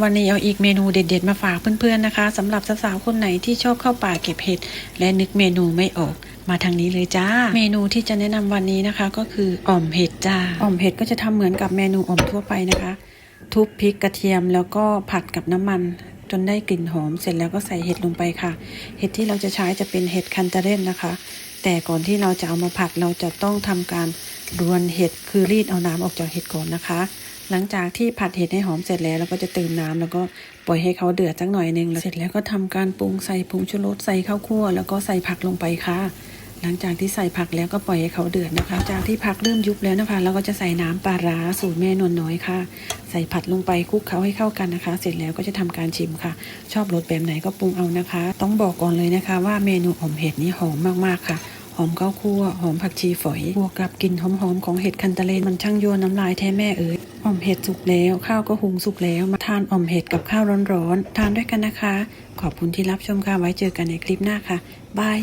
วันนี้เอาอีกเมนูเด็ดๆ มาฝากเพื่อนๆนะคะสำหรับสาวๆคนไหนที่ชอบเข้าป่าเก็บเห็ด และนึกเมนูไม่ออกมาทางนี้เลยจ้า เมนูที่จะแนะนำวันนี้นะคะ ก็คืออ่อมเห็ดจ้าอ่อมเห็ดก็จะทำเหมือนกับเมนูอ่อมทั่วไปนะคะ ทุบพริกกระเทียมแล้วก็ผัดกับน้ำมัน จนได้กลิ่นหอมเสร็จแล้วก็ใส่เห็ดลงไปค่ะ เห็ดที่เราจะใช้จะเป็นเห็ดคันเตเรนนะคะ แต่ก่อนที่เราจะเอามาผัดเราจะต้องทำการ รวนเห็ดคือรีดเอาน้ำออกจากเห็ดก่อนนะคะ หลังจากที่ผัดเห็ดให้หอมเสร็จแล้วเราก็จะเติมน้ำแล้วก็ปล่อยให้เขาเดือดสักหน่อยหนึ่งเสร็จแล้วก็ทำการปรุงใส่ผงชูรสใส่ข้าวคั่วแล้วก็ใส่ผักลงไปค่ะ หลังจากที่ใส่ผักแล้วก็ปล่อยให้เขาเดือดนะคะ จากที่ผักเริ่มยุบแล้วนะคะ เราก็จะใส่น้ำปลาร้าสูตรแม่นวลน้อยค่ะ ใส่ผัดลงไปคลุกเคล้าให้เข้ากันนะคะ เสร็จแล้วก็จะทำการชิมค่ะ ชอบรสแบบไหนก็ปรุงเอานะคะ ต้องบอกก่อนเลยนะคะ ว่าเมนูอ่อมเห็ดนี่หอมมากๆค่ะ หอมข้าวคั่วหอมผักชีฝอยบวกกับกลิ่นหอมๆของเห็ดคันตะเลนมันช่างยวนน้ำลายแท้แม่เอ๋ยอ่อมเห็ดสุกแล้วข้าวก็หุงสุกแล้วมาทานอ่อมเห็ดกับข้าวร้อนๆทานด้วยกันนะคะ ขอบคุณที่รับชมค่ะไว้เจอกันในคลิปหน้าค่ะบาย